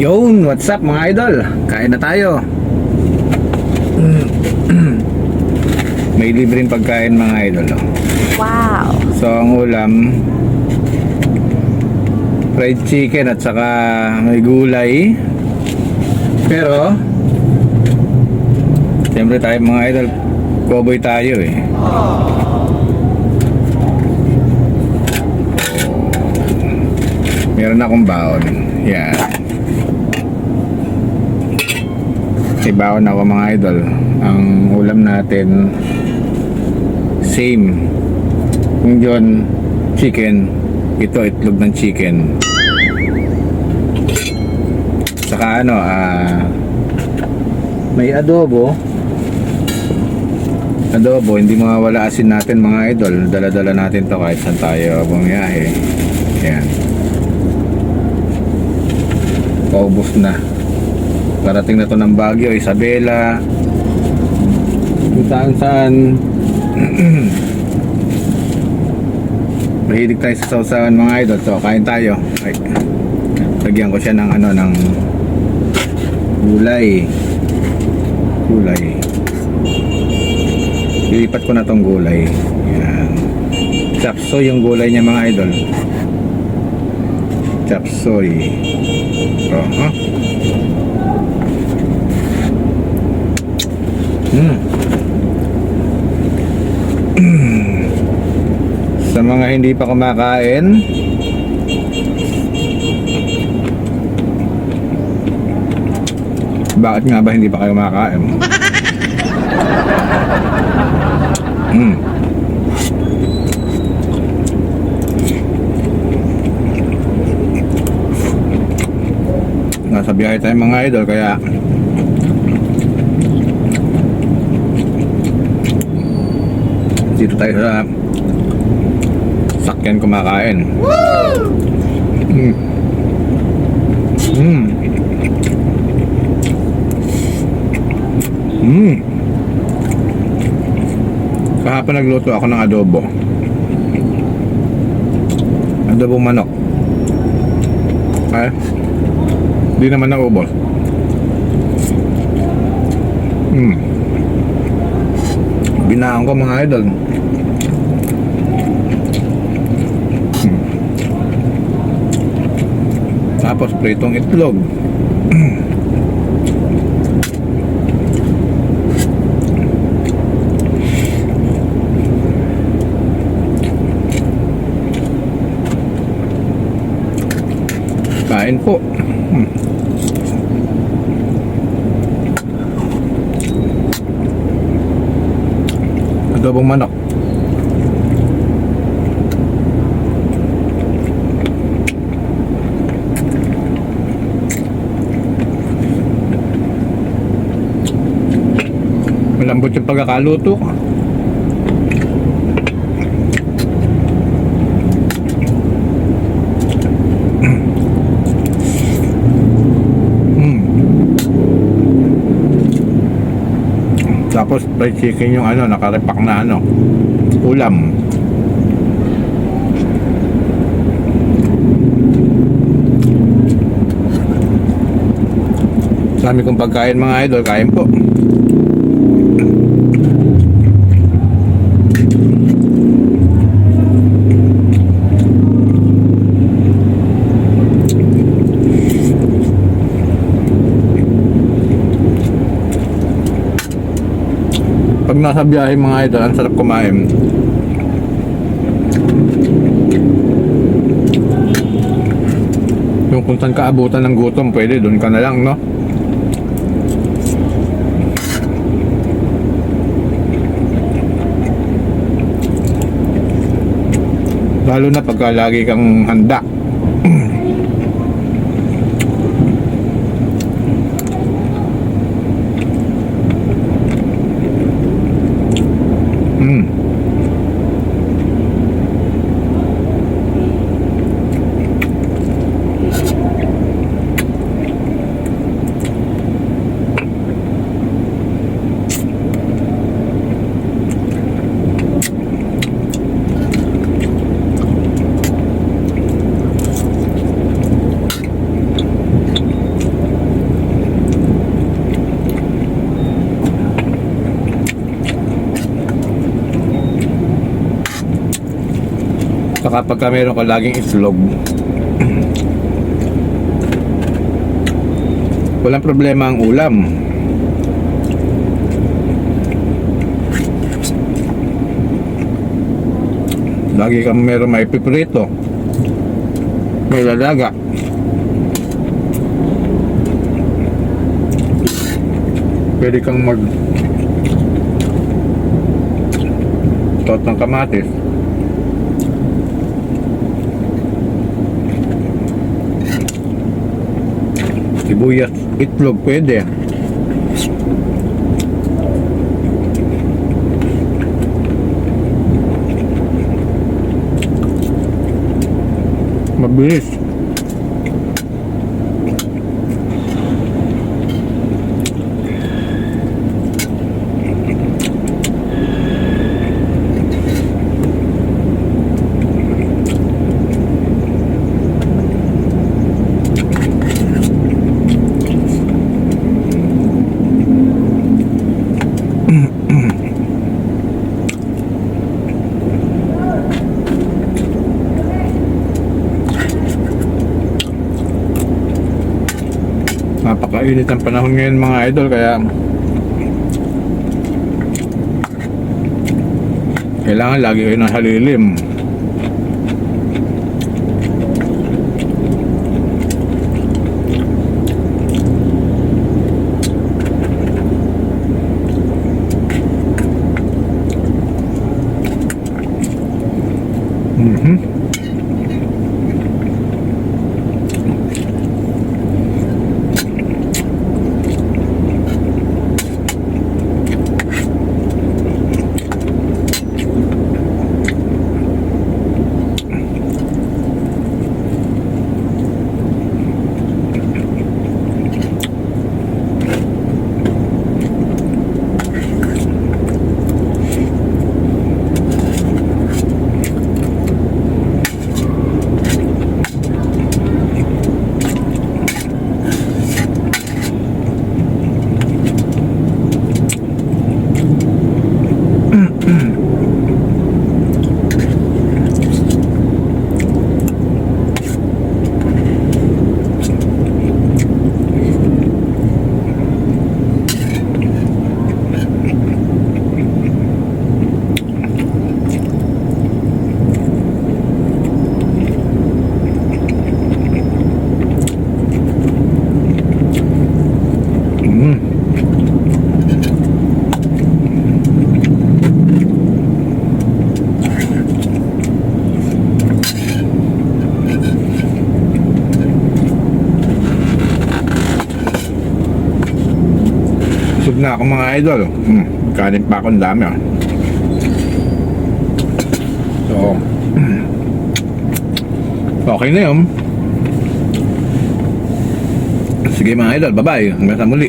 Yun, what's up mga idol? Kain na tayo. May libreng pagkain mga idol. oh. Wow. So ang ulam fried chicken at saka may gulay. Pero Siyempre tayo mga idol, cowboy tayo eh. Meron akong baon. Yan. May baon ako mga idol. Ang ulam natin same. Kung yun, chicken. Ito, itlog ng chicken. Saka ano, ah, may adobo. Adobo, hindi mawawala asin natin mga idol. Dala-dala natin to kahit saan tayo bumiyahe. Yan. Paubos na. Parating na to ng Baguio, Isabela. Kung saan saan. Mahilig tayo sa sausawan mga idol. So, kain tayo. Ay, lagyan ko siya ng ano, ng gulay. Gulay. Lilipat ko na tong gulay. Yan. Chapsoy yung gulay niya mga idol. Chapsoy. Oh, huh? Hmm. Sa mga hindi pa kumakain, bakit nga ba hindi pa kayo kumakain? Hmm. Nasa biyahe tayo mga idol kaya dito tayo sa sakyan kumakain. Mm. Mm. Mm. Kahapon nagluto ako ng adobo. Adobo manok. Ay, di naman naubos. Hmm. Binahan ko mga idol. Hmm. Tapos pritong itlog. Kain po. Hmm. Adobong manok. Malambot yung pagkakaluto. Mm. Tapos fried chicken yung ano, nakarepak na ano, ulam. Dami kong pagkain mga idol, kain po. Nasa biyahe mga idol, ang sarap kumain. Yung kung saan kaabutan ng gutom, pwede doon ka na lang, no? Lalo na pagka lagi kang handa. Saka pagka meron ka laging islog, walang problema ang ulam. Lagi kang meron may piprito. May lalaga. Pwede kang mag tot ng kamatis. Sibuyas, itlog, pwede. Mabilis. Napakainit ang panahon ngayon mga idol kaya kailangan lagi kayo nasa lilim. Mm. Busog na ako mga idol. Hmm. Kanin pa akong dami ah. So, okay na yun. Sige mga idol, bye-bye. Hanggang sa muli.